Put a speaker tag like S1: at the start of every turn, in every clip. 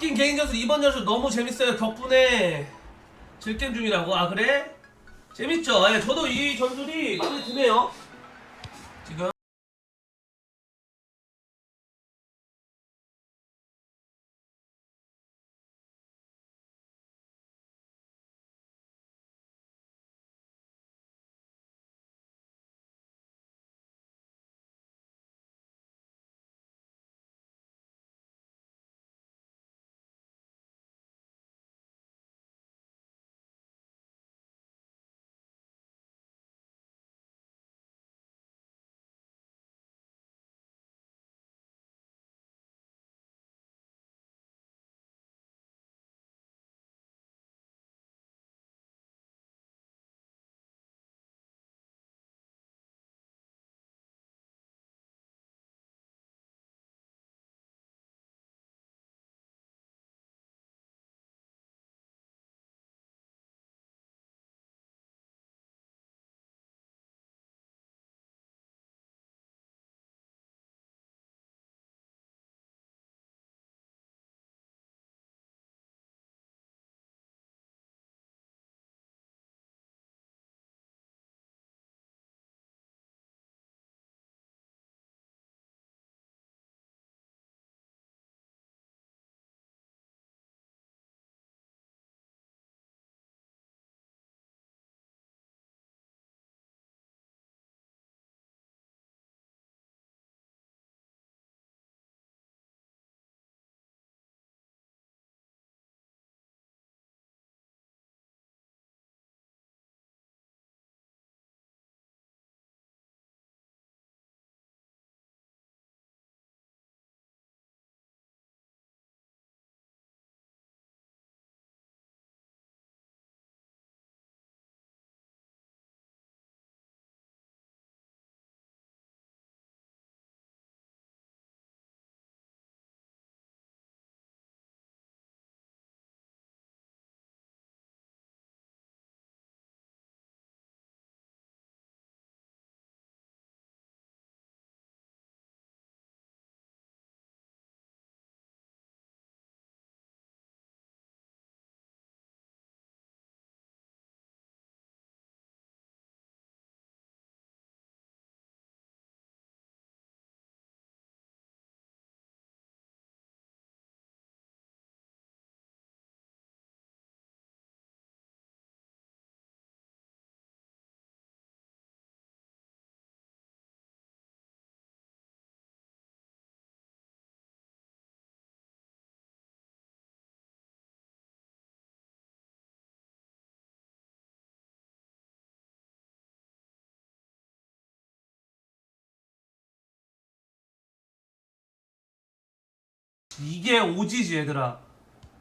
S1: 바뀐 개인 전술 이번 전술 너무 재밌어요. 덕분에 즐겜 중이라고. 아 그래? 재밌죠. 예, 저도 이 전술이 마음에 드네요. 이게 오지지 얘들아.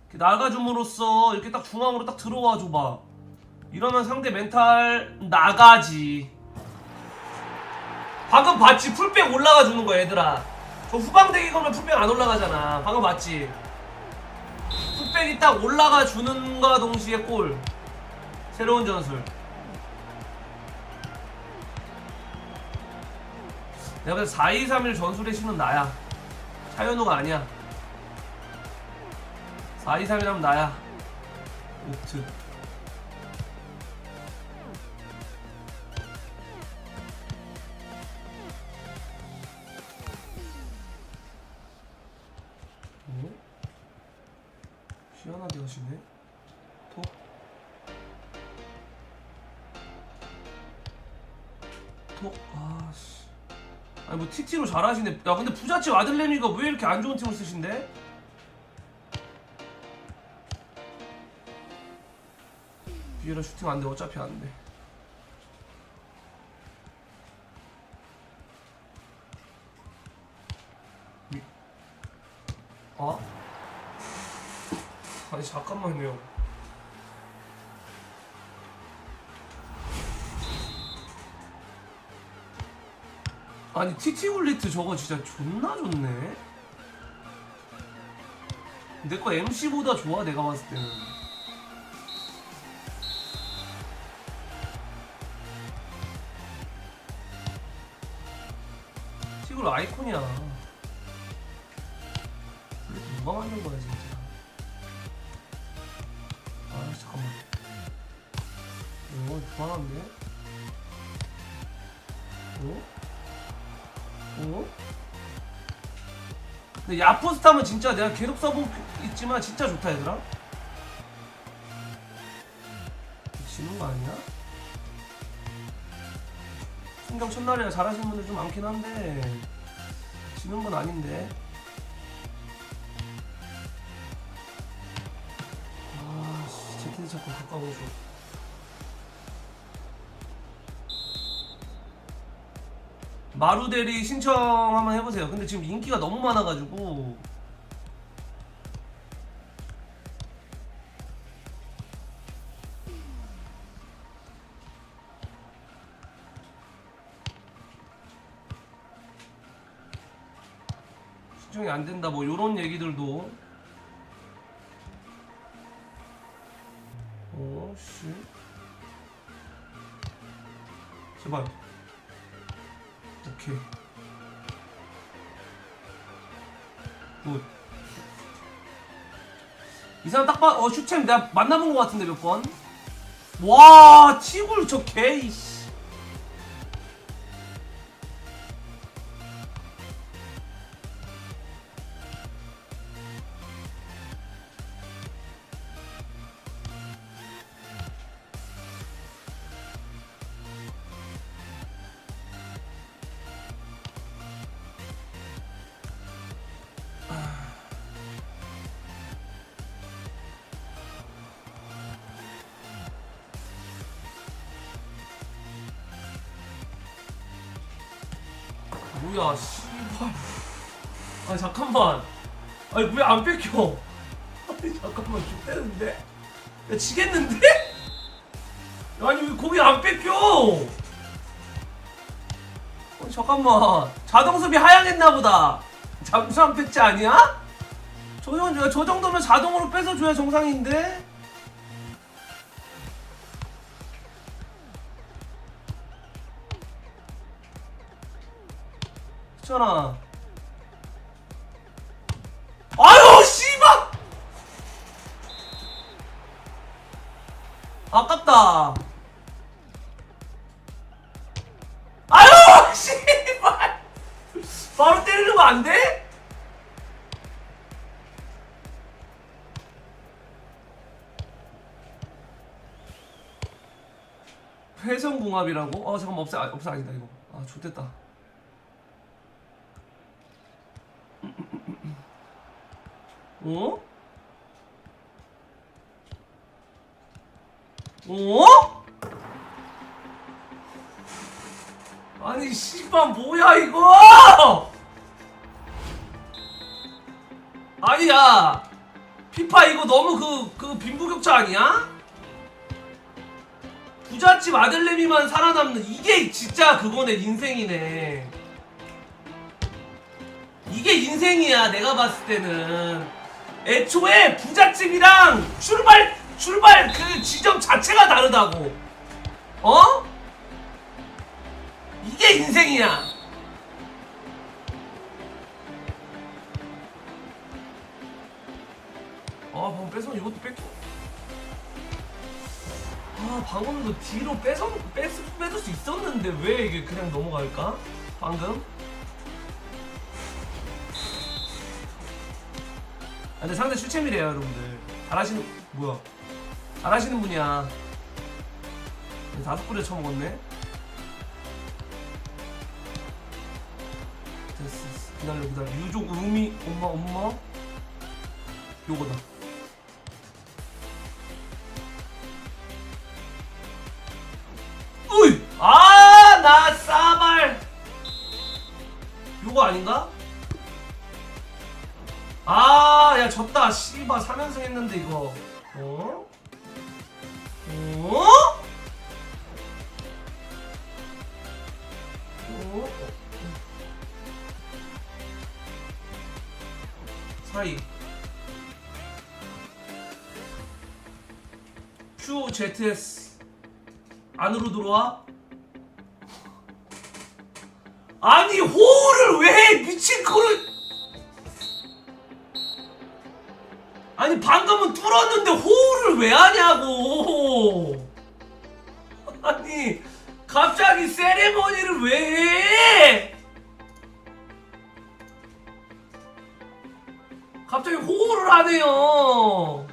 S1: 이렇게 나가줌으로써 이렇게 딱 중앙으로 딱 들어와 줘봐. 이러면 상대 멘탈 나가지. 방금 봤지? 풀백 올라가 주는 거야 얘들아. 저 후방대기 거면 풀백 안 올라가잖아. 방금 봤지? 풀백이 딱 올라가 주는과 동시에 골. 새로운 전술. 내가 볼때 4-2-3-1 전술의 신은 나야. 차현우가 아니야 4-2-3-1하면 나야. 옥트. 어? 희한하게 하시네. 톡. 톡, 아씨. 아니 뭐 TT로 잘하시네. 야 근데 부잣집 아들내미가 왜 이렇게 안 좋은 팀을 쓰신대? 비에라 슈팅 안 돼. 어차피 안 돼. 미... 아? 아니 잠깐만요. 아니 TT 굴리트 저거 진짜 존나 좋네. 내 거 MC보다 좋아 내가 봤을 때는. 얼굴 아이콘이야. 누가 만든 거야 진짜. 아 잠깐만. 이거 불안한데? 어? 어? 근데 야포스타면 진짜 내가 계속 써본 있지만 진짜 좋다 얘들아. 지는 거 아니야? 신경 첫날이라 잘하시는 분들 좀 많긴 한데 지는 건 아닌데. 아씨 제키드 자꾸 가까워져 마루데리 신청 한번 해보세요. 근데 지금 인기가 너무 많아가지고 신청이 안 된다 뭐 요런 얘기들도 오씨 제발 오케이 굿. 이 사람 딱 봐, 어, 슈챔 내가 만나본 것 같은데 몇 번? 와, 티굴 저 개, 이씨. 뭐야, 씨발. 아니, 잠깐만. 아니, 왜 안 뺏겨? 아니, 잠깐만, 죽겠는데? 야, 지겠는데? 아니, 왜 거기 안 뺏겨? 아니, 잠깐만. 자동수비 하향했나 보다. 잠수함 패치 아니야? 저, 정- 저 정도면 자동으로 뺏어줘야 정상인데? 있잖아. 아유, 씨발! 아깝다. 아유, 씨발! 바로 때리는 거 안 돼? 회전궁합이라고? 어 잠깐만 없애 아, 없애 아니다 이거 아 좋됐다 어? 어? 아니 씨발 뭐야 이거? 아니야 피파 이거 너무 그, 그 빈부격차 아니야? 부잣집 아들내미만 살아남는 이게 진짜 그거네 인생이네 이게 인생이야 내가 봤을 때는 애초에 부잣집이랑 출발 출발 그 지점 자체가 다르다고. 어? 이게 인생이야. 아 방금 뺏어 이것도 뺏겨. 아 방금도 뒤로 뺏어 뺏, 뺏을 수 있었는데 왜 이게 그냥 넘어갈까? 방금 근데 상대 슈챔이래요 여러분들. 잘하시는 뭐야? 잘하시는 분이야. 다섯 뿌려 쳐먹었네? 됐어 기다려 기다려. 유족 의미 엄마 엄마. 요거다. 으이! 아나 싸발! 요거 아닌가? 졌다. 씨발, 3연승 했는데, 이거. 어? 어? 어? 사이. QZS. 안으로 들어와? 아니, 호우를 왜 해? 미친 그걸. 아니 방금은 뚫었는데 호우를 왜 하냐고 아니 갑자기 세레머니를 왜 해? 갑자기 호호를 하네요.